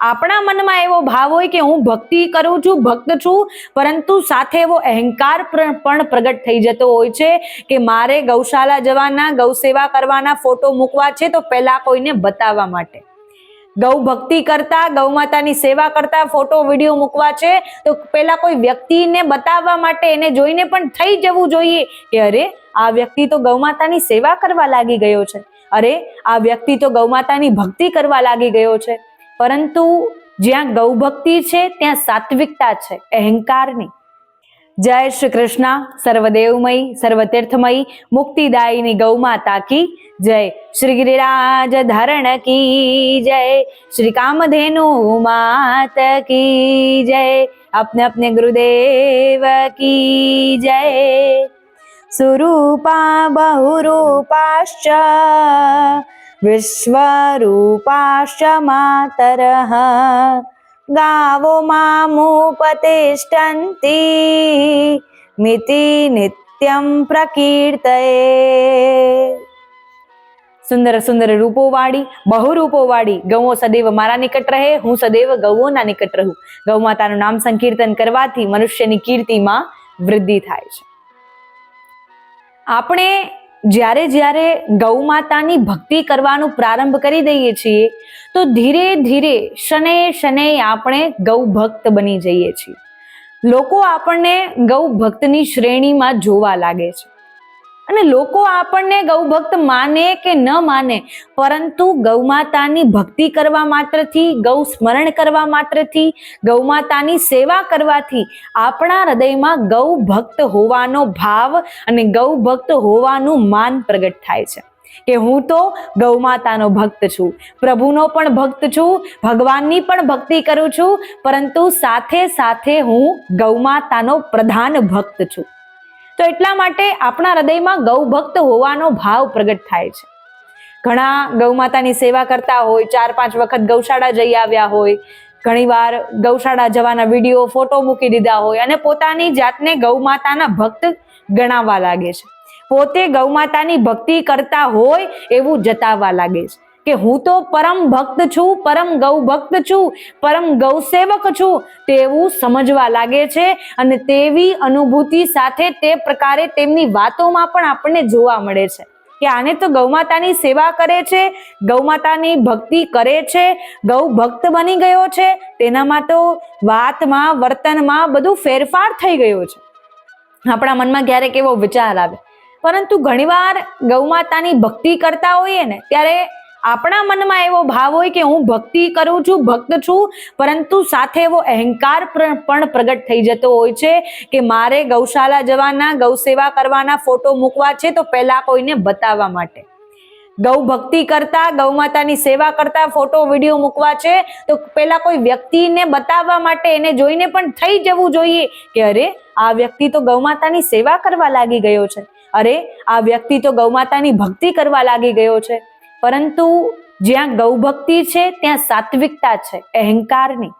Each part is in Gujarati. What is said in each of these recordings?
આપણા મનમાં એવો ભાવ હોય કે હું ભક્તિ કરું છું, ભક્ત છું, પરંતુ સાથે એવો અહંકાર પણ પ્રગટ થઈ જતો હોય છે કે મારે ગૌશાળા જવાના, ગૌ સેવા કરવાના ફોટો મૂકવા છે તો પહેલા કોઈને બતાવવા માટે. ગૌ ભક્તિ કરતા, ગૌ માતાની સેવા કરતા, ફોટો, વીડિયો મૂકવા છે તો પેલા કોઈ વ્યક્તિને બતાવવા માટે એને જોઈને પણ થઈ જવું જોઈએ કે અરે, આ વ્યક્તિ તો ગૌ માતાની સેવા કરવા લાગી ગયો છે. અરે, આ વ્યક્તિ તો ગૌ માતાની ભક્તિ કરવા લાગી ગયો છે. પરંતુ જ્યાં ગૌભક્તિ છે, ત્યાં સાત્વિકતા છે, અહંકારની. જય શ્રી કૃષ્ણ, સર્વદેવમય, સર્વતીર્થમય, મુક્તિદાયીની ગૌમાતા કી જય. શ્રી ગિરિરાજ ધરણ કી જય. શ્રી કામધેનુ માત કી જય. આપને આપને ગુરુદેવ કી જય. સુરૂપા બહુરૂપાશ્ચ વિશ્વરૂપાશ્ચ માતરઃ ગાવો મામુપતિષ્ઠન્તિ મિતિ નિત્યમ પ્રકીર્તયે સુંદર સુંદર રૂપોવાળી બહુ રૂપોવાળી ગૌઓ સદૈવ મારા નિકટ રહે હું સદૈવ ગૌઓના નિકટ રહું ગૌ માતાનું નામ સંકીર્તન કરવાથી મનુષ્યની કીર્તિમાં વૃદ્ધિ થાય છે. આપણે જ્યારે જ્યારે ગૌ માતાની ભક્તિ કરવાનું પ્રારંભ કરી દઈએ છીએ, તો ધીરે ધીરે શને શને આપણે ગૌ ભક્ત બની જઈએ છીએ. લોકો આપણને ગૌ ભક્તની શ્રેણીમાં જોવા લાગે છે. અને લોકો આપણને ગૌ ભક્ત માને કે ન માને, પરંતુ ગૌ માતાની ભક્તિ કરવા માત્રથી, ગૌ સ્મરણ કરવા માત્રથી ગૌ માતાની સેવા કરવાથી આપણા હૃદયમાં ગૌ ભક્ત હોવાનો ભાવ અને ગૌ ભક્ત હોવાનું માન પ્રગટ થાય છે. કે હું તો ગૌ માતાનો ભક્ત છું, પ્રભુનો પણ ભક્ત છું, ભગવાનની પણ ભક્તિ કરું છું, પરંતુ સાથે સાથે હું ગૌ માતાનો પ્રધાન ભક્ત છું. તો એટલા માટે આપણા હૃદયમાં ગૌ ભક્ત હોવાનો ભાવ પ્રગટ થાય છે. ઘણા ગૌ માતાની સેવા કરતા હોય, ચાર પાંચ વખત ગૌશાળા જઈ આવ્યા હોય, ઘણીવાર ગૌશાળા જવાના વીડિયો, ફોટો મૂકી દીધા હોય અને પોતાની જાતને ગૌ માતાના ભક્ત ગણાવવા લાગે છે. પોતે ગૌ માતાની ભક્તિ કરતા હોય એવું જતાવવા લાગે છે. કે હું તો પરમ ભક્ત છું, પરમ ગૌ ભક્ત છું, પરમ ગૌ સેવક છું, તેવું સમજવા લાગે છે અને તેવી અનુભૂતિ સાથે તે પ્રકારે તેમની વાતોમાં પણ આપણને જોવા મળે છે કે આને તો ગૌમાતાની સેવા કરે છે ગૌમાતાની ભક્તિ કરે છે, ગૌ ભક્ત બની ગયો છે, તેનામાં તો વાતમાં, વર્તનમાં બધું ફેરફાર થઈ ગયો છે. આપણા મનમાં ક્યારેક એવો વિચાર આવે. પરંતુ ઘણીવાર ગૌમાતાની ભક્તિ કરતા હોઈએ ને, ત્યારે આપણા મનમાં એવો ભાવ હોય કે હું ભક્તિ કરું છું, ભક્ત છું, પરંતુ સાથે એવો અહંકાર પણ પ્રગટ થઈ જતો હોય છે કે મારે ગૌશાળા જવાના, ગૌ સેવા કરવાના ફોટો મૂકવા છે તો પહેલા કોઈને બતાવવા માટે. ગૌ ભક્તિ કરતા, ગૌ માતાની સેવા કરતા ફોટો, વીડિયો મૂકવા છે તો પહેલા કોઈ વ્યક્તિને બતાવવા માટે એને જોઈને પણ થઈ જવું જોઈએ કે અરે, આ વ્યક્તિ તો ગૌ માતાની સેવા કરવા લાગી ગયો છે. અરે, આ વ્યક્તિ તો ગૌ માતાની ભક્તિ કરવા લાગી ગયો છે. પરંતુ જ્યાં ગૌભક્તિ છે, ત્યાં સાત્વિકતા છે, અહંકારની.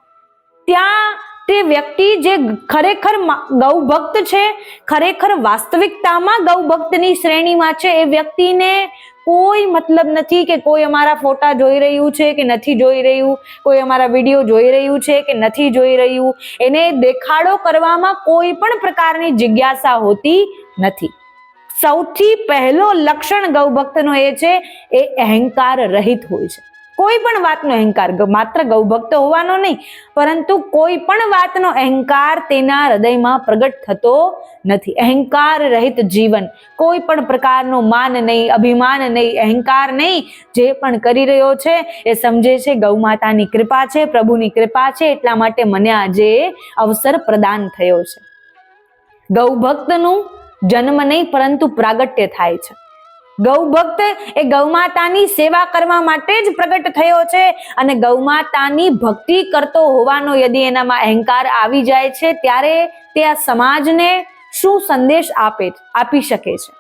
ત્યાં તે વ્યક્તિ જે ખરેખર ગૌભક્ત છે, ખરેખર વાસ્તવિકતામાં ગૌભક્તની શ્રેણીમાં છે, એ વ્યક્તિને કોઈ મતલબ નથી કે કોઈ અમારા ફોટા જોઈ રહ્યું છે કે નથી જોઈ રહ્યું, કોઈ અમારા વીડિયો જોઈ રહ્યું છે કે નથી જોઈ રહ્યું. એને દેખાડો કરવામાં કોઈ પણ પ્રકારની જિજ્ઞાસા હોતી નથી. સૌથી પહેલો લક્ષણ ગૌભક્તનો એ છે, એ અહંકાર રહિત હોય છે. કોઈ પણ વાતનો અહંકાર માત્ર ગૌભક્ત હોવાનો નહીં, પરંતુ કોઈ પણ વાતનો અહંકાર તેના હૃદયમાં પ્રગટ થતો નથી. અહંકાર રહિત જીવન, કોઈ પણ પ્રકારનો માન નહીં, અભિમાન નહીં, અહંકાર નહીં, જે પણ કરી રહ્યો છે, એ સમજે છે ગૌ માતાની કૃપા છે, પ્રભુની કૃપા છે, એટલા માટે મને આજે અવસર પ્રદાન થયો છે. ગૌ ભક્તનું જન્મ નહીં, પરંતુ પ્રાગટ્ય થાય છે. ગૌ ભક્ત એ ગૌમાતાની સેવા કરવા માટે જ પ્રગટ થયો છે અને ગૌમાતાની ભક્તિ કરતો હોવાનો યદિ એનામાં અહંકાર આવી જાય છે, ત્યારે તે આ સમાજને શું સંદેશ આપે, આપી શકે છે?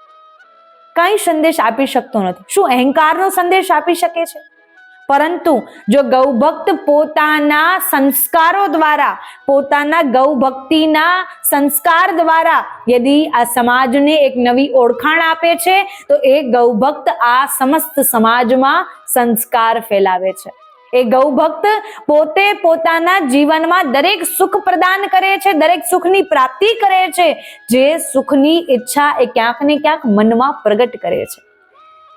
કઈ સંદેશ આપી શકતો નથી. શું અહંકારનો સંદેશ આપી શકે છે? પરંતુ જો ગૌભક્ત પોતાના સંસ્કારો દ્વારા, પોતાના ગૌભક્તિના સંસ્કાર દ્વારા યદિ આ સમાજને એક નવી ઓળખાણ આપે છે, તો એ ગૌભક્ત આ સમસ્ત સમાજમાં સંસ્કાર ફેલાવે છે. એ ગૌભક્ત પોતે પોતાના જીવનમાં દરેક સુખ પ્રદાન કરે છે, દરેક સુખની પ્રાપ્તિ કરે છે, જે સુખની ઈચ્છા એ ક્યાંક ને ક્યાંક મનમાં પ્રગટ કરે છે.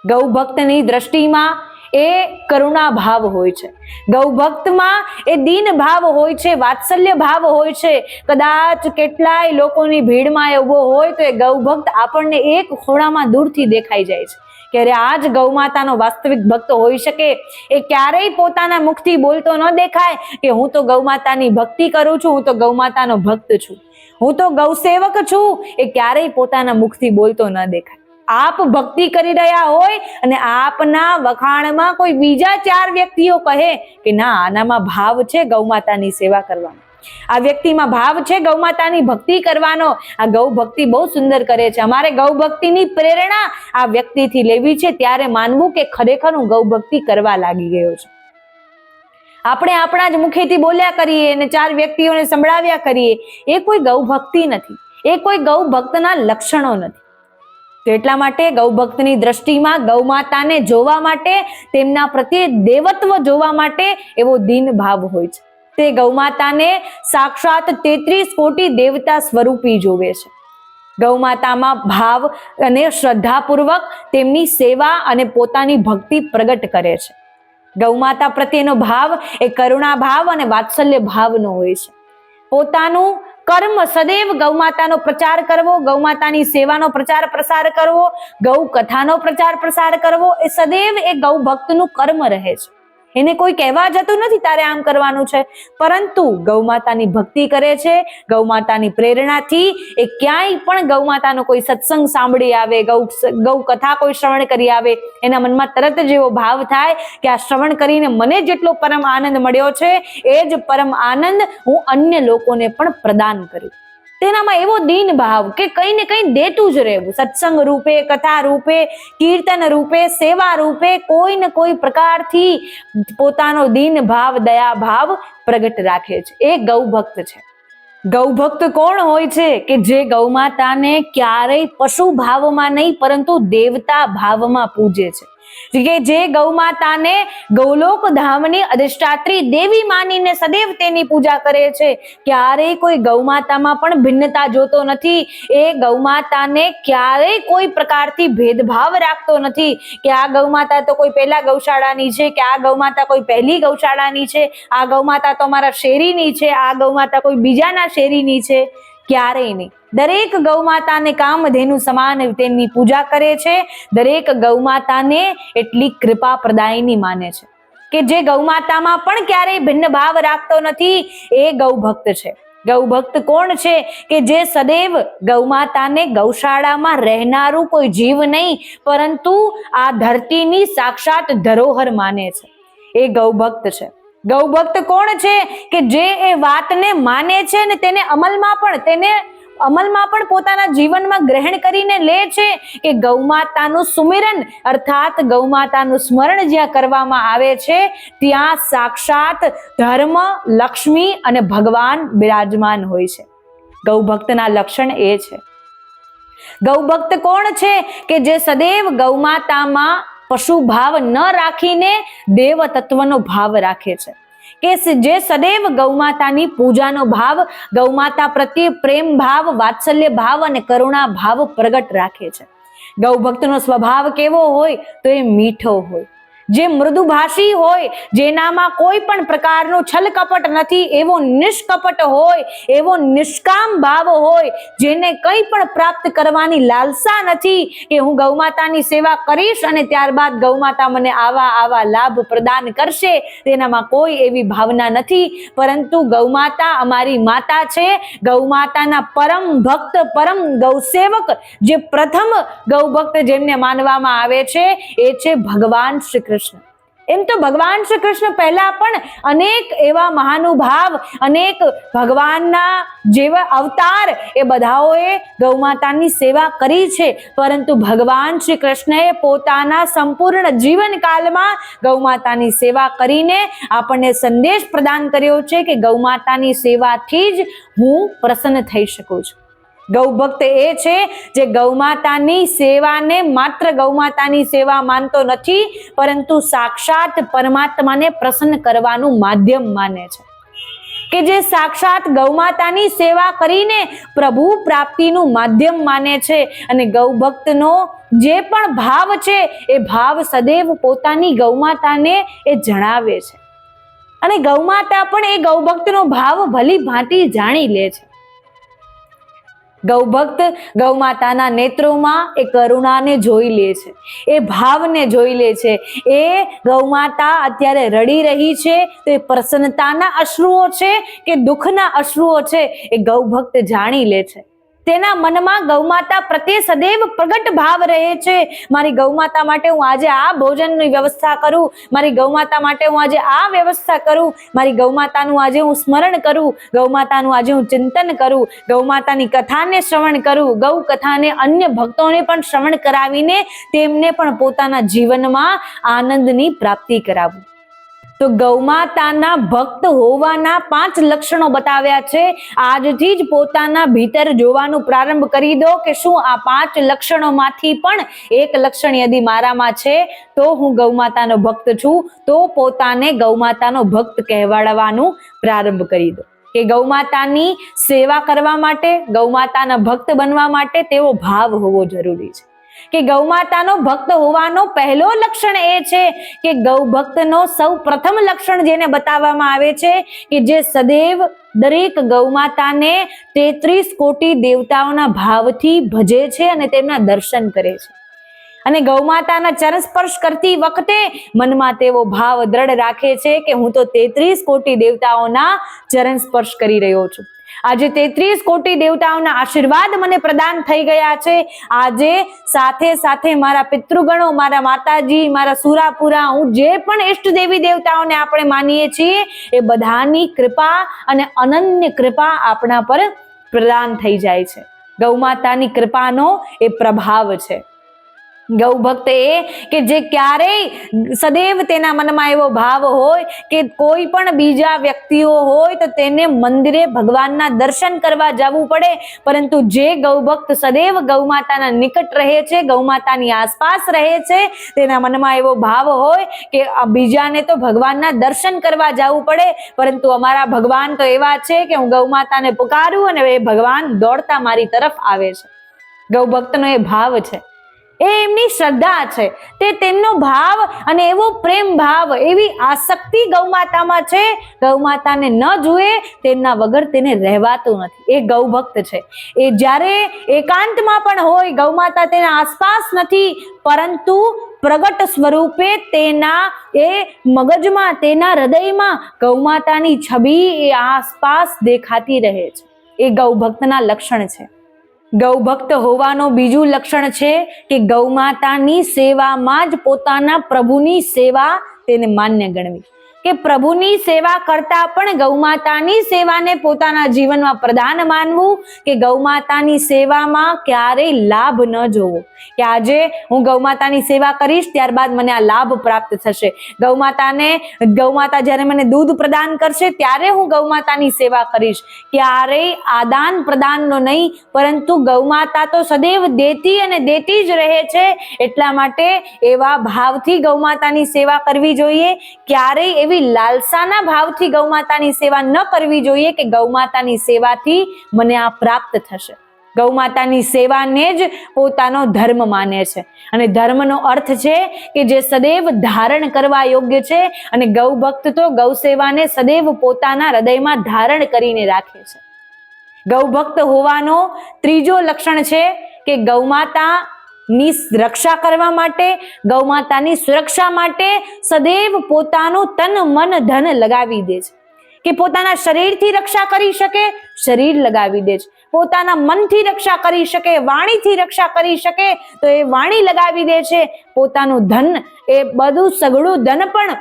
ગૌભક્તની દ્રષ્ટિમાં એ કરુણા ભાવ હોય છે. ગૌભક્તમાં એ દીન ભાવ હોય છે, વાત્સલ્ય ભાવ હોય છે. કદાચ કેટલાય લોકોની ભીડમાં એ ઊભો હોય તો એ ગૌભક્ત આપણને એક ખૂણામાં દૂરથી દેખાઈ જાય છે. કે અરે આ જ ગૌ માતાનો વાસ્તવિક ભક્ત હોઈ શકે, એ ક્યારેય પોતાના મુખથી બોલતો ન દેખાય કે હું તો ગૌ માતાની ભક્તિ કરું છું, હું તો ગૌ માતાનો ભક્ત છું. હું તો ગૌ સેવક છું, એ ક્યારેય પોતાના મુખથી બોલતો ન દેખાય. આપ ભક્તિ કરી રહ્યા હોય અને આપના વખાણમાં કોઈ બીજા ચાર વ્યક્તિઓ કહે કે ના, આનામાં ભાવ છે ગૌમાતાની સેવા કરવાનો. આ વ્યક્તિમાં ભાવ છે ગૌમાતાની ભક્તિ કરવાનો. આ ગૌ ભક્તિ બહુ સુંદર કરે છે. અમારે ગૌ ભક્તિની પ્રેરણા આ વ્યક્તિથી લેવી છે ત્યારે માનવું કે ખરેખર હું ગૌ ભક્તિ કરવા લાગી ગયો છું. આપણે આપણા જ મુખેથી બોલ્યા કરીએ અને ચાર વ્યક્તિઓને સંભળાવ્યા કરીએ. એ કોઈ ગૌ ભક્તિ નથી. એ કોઈ ગૌ ભક્તના લક્ષણો નથી. એટલા માટે ગૌભક્તની દ્રષ્ટિમાં ગૌ માતાને જોવા માટે, તેમના પ્રત્યે દેવત્વ જોવા માટે એવો દિન ભાવ હોય છે. તે ગૌ માતાને સાક્ષાત તેત્રીસ કોટી દેવતા સ્વરૂપી જોવે છે. ગૌ માતામાં ભાવ અને શ્રદ્ધાપૂર્વક તેમની સેવા અને પોતાની ભક્તિ પ્રગટ કરે છે. ગૌ માતા પ્રત્યેનો ભાવ એ કરુણા ભાવ અને વાત્સલ્ય ભાવનો હોય છે. પોતાનું કર્મ સદૈવ ગૌ માતાનો પ્રચાર કરવો ગૌ માતાની સેવાનો પ્રચાર પ્રસાર કરવો ગૌ કથાનો પ્રચાર પ્રસાર કરવો, એ સદૈવ એ ગૌ ભક્તનું કર્મ રહે છે. એને કોઈ કહેવા જતું નથી તારે આમ કરવાનું છે. પરંતુ ગૌ માતાની ભક્તિ કરે છે ગૌ માતાની પ્રેરણાથી એ ક્યાંય પણ ગૌ માતાનો કોઈ સત્સંગ સાંભળી આવે, ગૌ ગૌ કથા કોઈ શ્રવણ કરી આવે, એના મનમાં તરત જ એવો ભાવ થાય કે આ શ્રવણ કરીને મને જેટલો પરમ આનંદ મળ્યો છે, એ જ પરમ આનંદ હું અન્ય લોકોને પણ પ્રદાન કરું. તેનામાં એવો દિન ભાવ કે કંઈ ને કંઈ દેતું જ રહેવું. સત્સંગ રૂપે, કથા રૂપે, કીર્તન રૂપે, સેવા રૂપે કોઈ ને કોઈ પ્રકારથી પોતાનો દિન ભાવ દયા ભાવ પ્રગટ રાખે છે. એ ગૌ ભક્ત છે. ગૌ ભક્ત કોણ હોય છે કે જે ગૌ માતાને ક્યારેય પશુ ભાવમાં નહીં, પરંતુ દેવતા ભાવમાં પૂજે છે? કે જે ગૌ માતાને ગૌલોક ધામની અધિષ્ઠાત્રી દેવી માનીને સદૈવ તેની પૂજા કરે છે, ક્યારેય કોઈ ગૌ માતામાં પણ ભિન્નતા જોતો નથી. એ ગૌ માતાને ક્યારેય કોઈ પ્રકારથી ભેદભાવ રાખતો નથી કે આ ગૌ માતા તો કોઈ પહેલા ગૌશાળાની છે, કે આ ગૌ માતા કોઈ પહેલી ગૌશાળાની છે, આ ગૌ માતા તો અમારા શેરીની છે, આ ગૌ માતા કોઈ બીજાના શેરીની છે. ક્યારેય નહીં. દરેક ગૌ માતાને કામધેનુ સમાન તેમની પૂજા કરે છે. દરેક ગૌ માતાને એટલી કૃપા પ્રદાયની માને છે. કે જે ગૌ માતામાં પણ ક્યારેય ભિન્ન ભાવ રાખતો નથી, એ ગૌ ભક્ત છે. ગૌ ભક્ત કોણ છે? કે જે સદૈવ ગૌ માતાને ગૌશાળામાં રહેનારું કોઈ જીવ નહીં, પરંતુ આ ધરતીની સાક્ષાત ધરોહર માને છે. એ ગૌ ભક્ત છે. ગૌ ભક્ત કોણ છે? કે જે એ વાતને માને છે ને તેને અમલમાં પણ તેને અમલમાં પણ પોતાના જીવનમાં ગ્રહણ કરીને લે છે કે ગૌમાતાનું સુમિરન, અર્થાત ગૌમાતાનું સ્મરણ જ્યાં કરવામાં આવે છે, ત્યાં સાક્ષાત ધર્મ, લક્ષ્મી અને ભગવાન બિરાજમાન હોય છે. ગૌભક્તના લક્ષણ એ છે. ગૌભક્ત કોણ છે કે જે સદૈવ ગૌમાતામાં પશુ ભાવ ન રાખીને દેવ તત્વનો ભાવ રાખે છે? કે જે સદૈવ ગૌમાતાની પૂજાનો ભાવ, ગૌમાતા પ્રત્યે પ્રેમ ભાવ, વાત્સલ્ય ભાવ અને કરુણા ભાવ પ્રગટ રાખે છે. ગૌ ભક્તનો સ્વભાવ કેવો હોય તો એ મીઠો હોય. જે મૃદુભાષી હોય, જેનામાં કોઈ પણ પ્રકારનું છલ કપટ નથી, એવો નિષ્કપટ હોય, એવો નિષ્કામ ભાવ હોય, જેને કંઈ પણ પ્રાપ્ત કરવાની લાલસા નથી કે હું ગૌમાતાની સેવા કરીશ અને ત્યારબાદ ગૌમાતા મને આવા આવા લાભ પ્રદાન કરશે, તેનામાં કોઈ એવી ભાવના નથી. પરંતુ ગૌમાતા અમારી માતા છે. ગૌમાતાના પરમ ભક્ત, પરમ ગૌસેવક, જે પ્રથમ ગૌભક્ત જેમને માનવામાં આવે છે, એ છે ભગવાન શ્રી કૃષ્ણ. એમ તો ભગવાન શ્રી કૃષ્ણ પહેલા પણ અનેક એવા મહાનુભાવ, અનેક ભગવાનના જેવા અવતાર એ બધાઓએ ગૌમાતાની સેવા કરી છે. પરંતુ ભગવાન શ્રી કૃષ્ણએ પોતાના સંપૂર્ણ જીવનકાલમાં ગૌમાતાની સેવા કરીને આપણને સંદેશ પ્રદાન કર્યો છે કે ગૌમાતાની સેવાથી જ હું પ્રસન્ન થઈ શકું છું. ગૌભક્ત એ છે જે ગૌમાતાની સેવાને માત્ર ગૌમાતાની સેવા માનતો નથી, પરંતુ સાક્ષાત પરમાત્માને પ્રસન્ન કરવાનું માધ્યમ માને છે. કે જે સાક્ષાત ગૌમાતાની સેવા કરીને પ્રભુ પ્રાપ્તિનું માધ્યમ માને છે અને ગૌભક્તનો જે પણ ભાવ છે, એ ભાવ સદૈવ પોતાની ગૌમાતાને એ જણાવે છે. અને ગૌમાતા પણ એ ગૌભક્તનો ભાવ ભલી ભાંતિ જાણી લે છે. ગૌભક્ત ગૌમાતાના નેત્રોમાં એ કરુણાને જોઈ લે છે. એ ભાવને જોઈ લે છે. એ ગૌમાતા અત્યારે રડી રહી છે. તો એ પ્રસન્નતાના અશ્રુઓ છે કે દુઃખના અશ્રુઓ છે એ ગૌભક્ત જાણી લે છે. તેના મનમાં ગૌમાતા પ્રત્યે સદૈવ પ્રગટ ભાવ રહે છે. મારી ગૌમાતા માટે હું આજે આ ભોજનની વ્યવસ્થા કરું. મારી ગૌમાતા માટે હું આજે આ વ્યવસ્થા કરું. મારી ગૌમાતાનું આજે હું સ્મરણ કરું. ગૌમાતાનું આજે હું ચિંતન કરું. ગૌમાતાની કથાને શ્રવણ કરું. ગૌ કથાને અન્ય ભક્તોને પણ શ્રવણ કરાવીને તેમને પણ પોતાના જીવનમાં આનંદની પ્રાપ્તિ કરાવું. તો ગૌમાતાના ભક્ત હોવાના પાંચ લક્ષણો બતાવ્યા છે. આજથી જ પોતાના ભીતર જોવાનું પ્રારંભ કરી દો કે શું આ પાંચ લક્ષણોમાંથી પણ એક લક્ષણ યદિ મારામાં છે? તો હું ગૌમાતાનો ભક્ત છું. તો પોતાને ગૌમાતાનો ભક્ત કહેવાડવાનું પ્રારંભ કરી દો. કે ગૌમાતાની સેવા કરવા માટે, ગૌમાતાના ભક્ત બનવા માટે તેવો ભાવ હોવો જરૂરી છે. કે ગૌમાતાનો ભક્ત હોવાનો પહેલો લક્ષણ એ છે કે ગૌ ભક્તનો સૌ પ્રથમ લક્ષણ જેને બતાવવામાં આવે છે કે જે સદૈવ દરેક ગૌમાતાને તેત્રીસ કોટી દેવતાઓના ભાવથી ભજે છે અને તેમના દર્શન કરે છે. અને ગૌમાતાના ચરણ સ્પર્શ કરતી વખતે મનમાં તેવો ભાવ દ્રઢ રાખે છે કે હું તો તેત્રીસ કોટી દેવતાઓના ચરણ સ્પર્શ કરી રહ્યો છું. આજે તેત્રીસ કોટી દેવતાઓના આશીર્વાદ મને પ્રદાન થઈ ગયા છે. આજે સાથે સાથે મારા પિતૃગણો, મારા માતાજી, મારા સુરાપુરા, હું જે પણ ઇષ્ટ દેવી દેવતાઓને આપણે માનીએ છીએ, એ બધાની કૃપા અને અનન્ય કૃપા આપણા પર પ્રદાન થઈ જાય છે. ગૌમાતાની કૃપાનો એ પ્રભાવ છે. ગૌ ભક્ત એ કે જે ક્યારેય સદૈવ તેના મનમાં એવો ભાવ હોય કે કોઈ પણ બીજા વ્યક્તિઓ હોય તો તેને મંદિરે ભગવાનના દર્શન કરવા જવું પડે. પરંતુ જે ગૌભક્ત સદૈવ ગૌમાતાના નિકટ રહે છે ગૌમાતાની આસપાસ રહે છે, તેના મનમાં એવો ભાવ હોય કે બીજાને તો ભગવાનના દર્શન કરવા જવું પડે. પરંતુ અમારા ભગવાન તો એવા છે કે હું ગૌમાતાને પુકારું અને એ ભગવાન દોડતા મારી તરફ આવે છે. ગૌભક્તનો એ ભાવ છે. એ એમની શ્રદ્ધા છે. તે તેમનો ભાવ અને એવો પ્રેમ ભાવ એવી આસક્તિ ગૌમાતામાં છે. ગૌમાતાને ન જુએ તેમના વગર તેને રહેવાતું નથી. એ ગૌભક્ત છે. એ જ્યારે એકાંતમાં પણ હોય ગૌમાતા તેના આસપાસ નથી, પરંતુ પ્રગટ સ્વરૂપે તેના એ મગજમાં, તેના હૃદયમાં ગૌમાતાની છબી એ આસપાસ દેખાતી રહે છે. એ ગૌભક્તના લક્ષણ છે. ગૌભક્ત હોવાનું બીજું લક્ષણ છે કે ગૌમાતાની સેવામાં જ પોતાના પ્રભુની સેવા તેને માન્ય ગણવી. કે પ્રભુની સેવા કરતા પણ ગૌમાતાની સેવાને પોતાના જીવનમાં પ્રધાન માનવું કે ગૌમાતાની સેવામાં ક્યારેય લાભ ન જોવો. કે આજે હું ગૌમાતાની સેવા કરીશ, ત્યારબાદ મને આ લાભ પ્રાપ્ત થશે. ગૌમાતાને, ગૌમાતા જ્યારે મને દૂધ પ્રદાન કરશે, ત્યારે હું ગૌમાતાની સેવા કરીશ. ક્યારેય આદાન પ્રદાનનો નહીં, પરંતુ ગૌમાતા તો સદૈવ દેતી અને દેતી જ રહે છે. એટલા માટે એવા ભાવથી ગૌમાતાની સેવા કરવી જોઈએ. ક્યારેય એવી લાલસાના ભાવથી ગૌમાતાની સેવા ન કરવી જોઈએ કે ગૌમાતાની સેવાથી મને આ પ્રાપ્ત થશે. ગૌમાતાની સેવાને જ પોતાનો ધર્મ માને છે. અને ધર્મનો અર્થ છે કે જે સદૈવ ધારણ કરવા યોગ્ય છે અને ગૌ ભક્ત તો ગૌ સેવાને સદૈવ પોતાના હૃદયમાં ધારણ કરીને રાખે છે. ગૌ ભક્ત હોવાનો ત્રીજો લક્ષણ છે કે ગૌમાતા ની રક્ષા કરવા માટે ગૌમાતાની સુરક્ષા માટે સદૈવ પોતાનું તન, મન, ધન લગાવી દે છે. કે પોતાના શરીરથી રક્ષા કરી શકે, શરીર લગાવી દે છે. પોતાના મનથી રક્ષા કરી શકે, વાણીથી રક્ષા કરી શકે, તો એ વાણી લગાવી દે છે. પોતાનું ધન, એ બધું સઘળું ધન પણ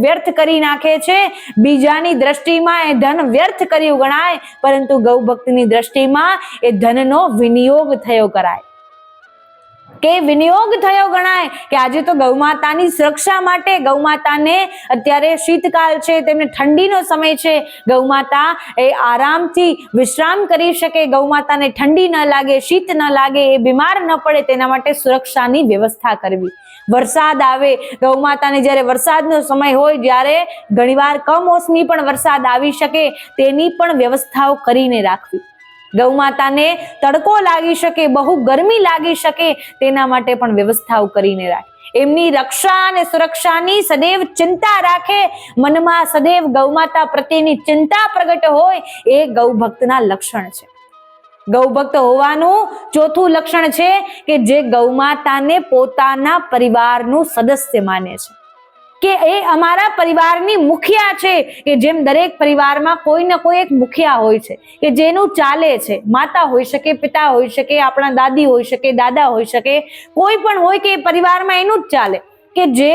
વ્યર્થ કરી નાખે છે. બીજાની દ્રષ્ટિમાં એ ધન વ્યર્થ કર્યું ગણાય, પરંતુ ગૌભક્તની દ્રષ્ટિમાં એ ધનનો વિનિયોગ થયો કરાય. કે વિનિયોગ થયો ગણાય? કે આજે તો ગૌમાતાની સુરક્ષા માટે ગૌમાતાને અત્યારે શીતકાલ છે, તેમને ઠંડીનો સમય છે. ગૌમાતા એ આરામથી વિશ્રામ કરી શકે. ગૌમાતાને ઠંડી ન લાગે, શીત ન લાગે, એ બીમાર ન પડે, તેના માટે સુરક્ષાની વ્યવસ્થા કરવી. વરસાદ આવે ગૌમાતાને જ્યારે વરસાદનો સમય હોય, જ્યારે ઘણીવાર કમોસમી પણ વરસાદ આવી શકે, તેની પણ વ્યવસ્થાઓ કરીને રાખવી. ગૌમાતાને તડકો લાગી શકે, બહુ ગરમી લાગી શકે તેના માટે પણ વ્યવસ્થાઓ કરીને રાખે. એમની રક્ષા અને સુરક્ષાની સદૈવ ચિંતા રાખે. મનમાં સદૈવ ગૌમાતા પ્રત્યેની ચિંતા પ્રગટ હોય એ ગૌભક્તના લક્ષણ છે. ગૌભક્ત હોવાનું ચોથું લક્ષણ છે કે જે ગૌમાતાને પોતાના પરિવારનું સદસ્ય માને છે. કે એ અમારા પરિવારની મુખિયા છે, કે જેમ દરેક પરિવારમાં કોઈ ને કોઈ એક મુખિયા હોય છે, કે જેનું ચાલે છે, માતા હોઈ શકે, પિતા હોઈ શકે, આપણા દાદી હોઈ શકે, દાદા હોઈ શકે, કોઈ પણ હોય કે એ પરિવારમાં એનું જ ચાલે. કે જે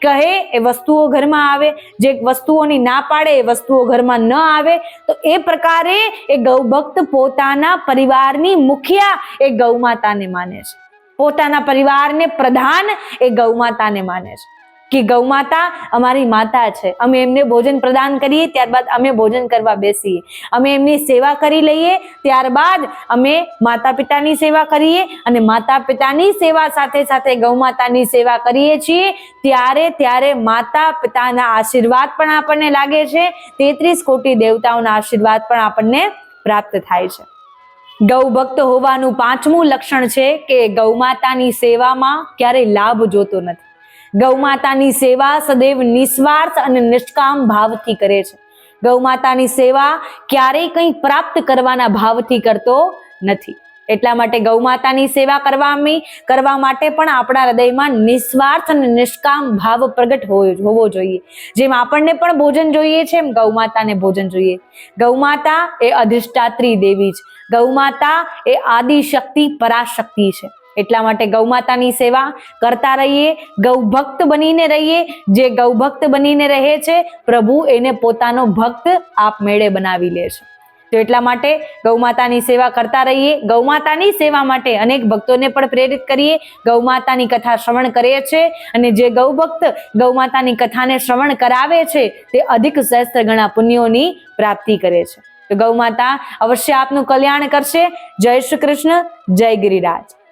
કહે એ વસ્તુઓ ઘરમાં આવે, જે વસ્તુઓની ના પાડે એ વસ્તુઓ ઘરમાં ન આવે, તો એ પ્રકારે એ ગૌભક્ત પોતાના પરિવારની મુખિયા એ ગૌમાતાને માને છે. પોતાના પરિવારને પ્રધાન એ ગૌમાતાને માને છે. કે ગૌમાતા અમારી માતા છે. અમે એમને ભોજન પ્રદાન કરીએ, ત્યારબાદ અમે ભોજન કરવા બેસીએ. અમે એમની સેવા કરી લઈએ, ત્યારબાદ અમે માતા પિતાની સેવા કરીએ અને માતા પિતાની સેવા સાથે સાથે ગૌમાતાની સેવા કરીએ છીએ. ત્યારે ત્યારે માતા પિતાના આશીર્વાદ પણ આપણને લાગે છે. તેત્રીસ કોટી દેવતાઓના આશીર્વાદ પણ આપણને પ્રાપ્ત થાય છે. ગૌ ભક્ત હોવાનું પાંચમું લક્ષણ છે કે ગૌમાતાની સેવામાં ક્યારેય લાભ જોતો નથી. ગૌમાતાની સેવા સદૈવ નિસ્વાર્થ અને નિષ્કામ ભાવથી કરે છે. ગૌમાતાની સેવા ક્યારેય કંઈ પ્રાપ્ત કરવાના ભાવથી કરતો નથી. એટલા માટે ગૌમાતાની સેવા કરવાની કરવા માટે પણ આપણા હૃદયમાં નિસ્વાર્થ અને નિષ્કામ ભાવ પ્રગટ હોવો જોઈએ. જેમ આપણને પણ ભોજન જોઈએ છે, એમ ગૌમાતાને ભોજન જોઈએ. ગૌમાતા એ અધિષ્ઠાત્રી દેવી છે. ગૌમાતા એ આદિ શક્તિ પરાશક્તિ છે. એટલા માટે ગૌમાતાની સેવા કરતા રહીએ ગૌભક્ત બનીને રહીએ. જે ગૌભક્ત બનીને રહે છે, પ્રભુ એને પોતાનો ભક્ત આપમેળે બનાવી લે છે. તો એટલા માટે ગૌમાતાની સેવા કરતા રહીએ. ગૌમાતાની સેવા માટે અનેક ભક્તોને પણ પ્રેરિત કરીએ. ગૌમાતાની કથા શ્રવણ કરીએ છે અને જે ગૌભક્ત ગૌમાતાની કથાને શ્રવણ કરાવે છે, તે અધિક સહસ્ત્ર ગણા પુણ્યોની પ્રાપ્તિ કરે છે. તો ગૌમાતા અવશ્ય આપનું કલ્યાણ કરશે. જય શ્રી કૃષ્ણ, જય ગિરિરાજ.